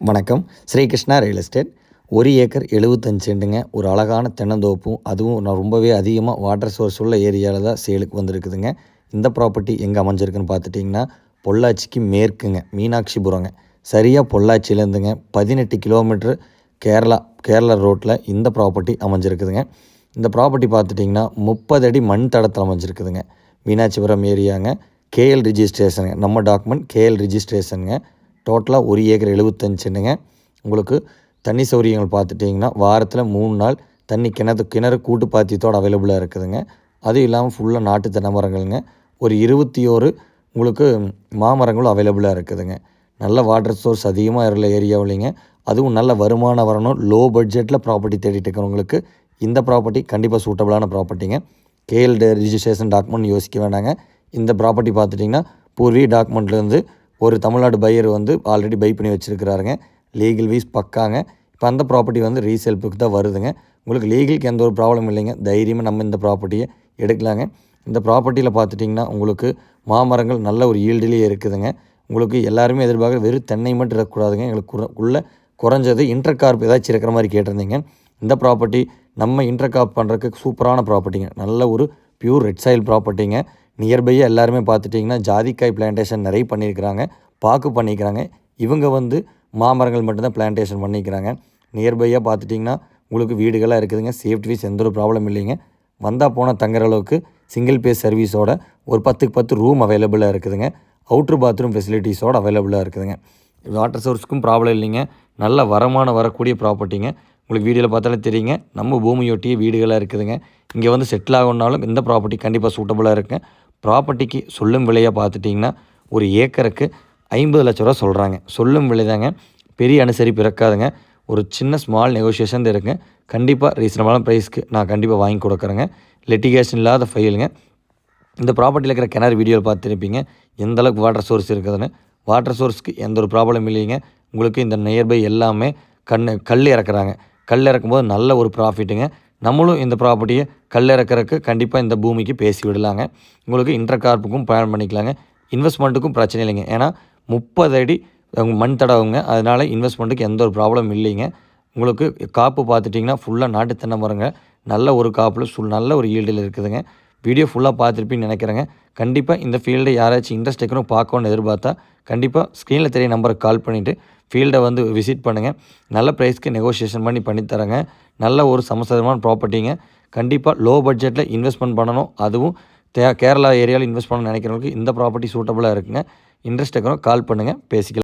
வணக்கம். Srikrishna real estate. ஒரு acre எழுபத்தஞ்சு செண்டுங்க. ஒரு அழகான தென்னந்தோப்பும். அதுவும் நான் ரொம்பவே அதிகமாக வாட்டர் சோர்ஸ் உள்ள ஏரியாவில் தான் சேலுக்கு வந்திருக்குதுங்க. இந்த ப்ராப்பர்ட்டி எங்கே அமைஞ்சிருக்குன்னு பார்த்துட்டிங்கன்னா பொள்ளாச்சிக்கு மேற்குங்க. மீனாட்சிபுரங்க சரியாக பொள்ளாச்சியிலேருந்துங்க. பதினெட்டு கிலோமீட்டர் கேரளா கேரளா ரோட்டில் இந்த ப்ராப்பர்ட்டி அமைஞ்சிருக்குதுங்க. இந்த ப்ராப்பர்ட்டி பார்த்துட்டிங்கன்னா முப்பது அடி மண் தடத்தில் அமைஞ்சிருக்குதுங்க. மீனாட்சிபுரம் ஏரியாங்க. கேஎல் ரிஜிஸ்ட்ரேஷனுங்க. நம்ம டாக்குமெண்ட் கேஎல் ரிஜிஸ்ட்ரேஷனுங்க. டோட்டலாக ஒரு ஏக்கர் எழுபத்தஞ்சுன்னுங்க. உங்களுக்கு தண்ணி சௌகரியங்கள் பார்த்துட்டிங்கன்னா வாரத்தில் மூணு நாள் தண்ணி கிணறு கிணறு கூட்டு பாத்தியத்தோடு அவைலபிளாக இருக்குதுங்க. அதுவும் இல்லாமல் ஃபுல்லாக நாட்டு தென்னை மரங்கள்ங்க ஒரு இருபத்தி ஓரு உங்களுக்கு மாமரங்களும் அவைலபிளாக இருக்குதுங்க. நல்ல வாட்டர் சோர்ஸ் அதிகமாக இருக்கிற ஏரியாவிலைங்க. அதுவும் நல்ல வருமானம் வரணும். லோ பட்ஜெட்டில் ப்ராப்பர்ட்டி தேடிட்டு இருக்கிறவங்களுக்கு இந்த ப்ராப்பர்ட்டி கண்டிப்பாக சூட்டபிளான ப்ராப்பர்ட்டிங்க கேஎல் ரிஜிஸ்ட்ரேஷன் டாக்குமெண்ட் யோசிக்க வேண்டாங்க. இந்த ப்ராப்பர்ட்டி பார்த்துட்டிங்கன்னா பூர்வீ டாக்குமெண்ட்லேருந்து ஒரு தமிழ்நாடு பையர் வந்து ஆல்ரெடி பை பண்ணி வச்சுருக்கிறாருங்க. Legal wise பக்காங்க. இப்போ அந்த ப்ராப்பர்ட்டி வந்து ரீசேல்ப்புக்கு தான் வருதுங்க. உங்களுக்கு லீகலுக்கு எந்த ஒரு ப்ராப்ளம் இல்லைங்க. தைரியமாக நம்ம இந்த ப்ராப்பர்ட்டியை எடுக்கலாங்க. இந்த ப்ராப்பர்ட்டியில் பார்த்துட்டிங்கன்னா உங்களுக்கு மாமரங்கள் நல்ல ஒரு ஈல்டுலேயே இருக்குதுங்க. உங்களுக்கு எல்லாருமே எதிர்பார்க்க வெறும் தென்னை மட்டும் இருக்கக்கூடாதுங்க எங்களுக்கு உள்ள குறைஞ்சது இன்டர்கார்ப் ஏதாச்சும் இருக்கிற மாதிரி கேட்டிருந்தீங்க. இந்த ப்ராப்பர்ட்டி நம்ம இன்டர்கார்ப் பண்ணுறதுக்கு சூப்பரான ப்ராப்பர்ட்டிங்க நல்ல ஒரு பியூர் ரெட் சாயில் ப்ராப்பர்ட்டிங்க நியர்பையாக எல்லாருமே பார்த்துட்டிங்கன்னா ஜாதிக்காய் பிளான்டேஷன் நிறைய பண்ணியிருக்கிறாங்க பாக்கு பண்ணிக்கிறாங்க. இவங்க வந்து மாமரங்கள் மட்டும்தான் பிளான்டேஷன் பண்ணிக்கிறாங்க. நியர்பையாக பார்த்துட்டிங்கன்னா உங்களுக்கு வீடுகளாக இருக்குதுங்க சேஃப்டி வைஸ் எந்த ஒரு ப்ராப்ளம் இல்லைங்க. வந்தால் போனால் தங்குற அளவுக்கு சிங்கிள் பேஸ் சர்வீஸோட ஒரு பத்துக்கு பத்து ரூம் அவைலபிளாக இருக்குதுங்க. அவுட்ரு பாத்ரூம் ஃபெசிலிட்டிஸோடு அவைலபிளாக இருக்குதுங்க. வாட்டர் சோர்ஸுக்கும் ப்ராப்ளம் இல்லைங்க. நல்ல வரமானம் வரக்கூடிய ப்ராப்பர்ட்டிங்க உங்களுக்கு வீடியோவில் பார்த்தாலே தெரியுங்க நம்ம பூமியொட்டிய வீடுகளாக இருக்குதுங்க. இங்கே வந்து செட்டில் ஆகணுன்னாலும் இந்த ப்ராப்பர்ட்டி கண்டிப்பாக சூட்டபுளாக இருக்குங்க. ப்ராப்பர்ட்டிக்கு சொல்லும் விலையாக பார்த்துட்டிங்கன்னா ஒரு ஏக்கருக்கு ஐம்பது லட்ச ரூபா சொல்கிறாங்க சொல்லும் விலை தாங்க பெரிய அனுசரிப்பு பிறக்காதுங்க. ஒரு சின்ன ஸ்மால் நெகோசியேஷன் தான் இருக்குங்க கண்டிப்பாக ரீசனபிளான ப்ரைஸ்க்கு நான் கண்டிப்பாக வாங்கி கொடுக்குறேங்க. லெட்டிகேஷன் இல்லாத ஃபைலுங்க இந்த ப்ராப்பர்ட்டியில் இருக்கிற கிணறு வீடியோவில் பார்த்துருப்பீங்க. எந்த அளவுக்கு வாட்டர் சோர்ஸ் இருக்குதுன்னு. வாட்டர் சோர்ஸ்க்கு எந்த ஒரு ப்ராப்ளம் இல்லைங்க. உங்களுக்கு இந்த நியர்பை எல்லாமே கண் கல் இறக்குறாங்க. கல் இறக்கும்போது நல்ல ஒரு ப்ராஃபிட்டுங்க நம்மளும் இந்த ப்ராப்பர்ட்டியை கல் கண்டிப்பாக இந்த பூமிக்கு பேசி விடலாங்க. உங்களுக்கு இன்டர் கார்ப்புக்கும் பிளான் பண்ணிக்கலாங்க. இன்வெஸ்ட்மெண்ட்டுக்கும் பிரச்சனை இல்லைங்க. ஏன்னா முப்பது அடி மண் தடவுங்க. அதனால் இன்வெஸ்ட்மெண்ட்டுக்கு எந்த ஒரு ப்ராப்ளம் இல்லைங்க. உங்களுக்கு காப்பு பார்த்துட்டிங்கன்னா ஃபுல்லாக நாட்டு தென்னை மரங்க நல்ல ஒரு காப்பில் சுல் நல்ல ஒரு ஈல்டில் இருக்குதுங்க. வீடியோ ஃபுல்லாக பார்த்துருப்பீங்கன்னு நினைக்கிறேங்க. கண்டிப்பாக இந்த ஃபீல்டை யாராச்சும் இன்ட்ரெஸ்ட் இருக்கணும் பார்க்கணுன்னு எதிர்பார்த்தா கண்டிப்பாக ஸ்க்ரீனில் தெரிய நம்பருக்கு கால் பண்ணிவிட்டு ஃபீல்டை வந்து விசிட் பண்ணுங்கள் நல்ல ப்ரைஸ்க்கு நெகோசியேஷன் பண்ணி பண்ணித்தரேங்க. நல்ல ஒரு சமசதமான ப்ராப்பர்ட்டிங்க கண்டிப்பாக லோ பட்ஜெட்டில் இன்வெஸ்ட்மெண்ட் பண்ணணும். அதுவும் தே கேரளா ஏரியாவில் இன்வெஸ்ட் பண்ணணும்னு நினைக்கிறவங்களுக்கு இந்த ப்ராப்பர்ட்டி சூட்டபுளாக இருக்குங்க. இன்ட்ரெஸ்ட் இருக்கிறவங்க கால் பண்ணுங்கள் பேசிக்கலாம்.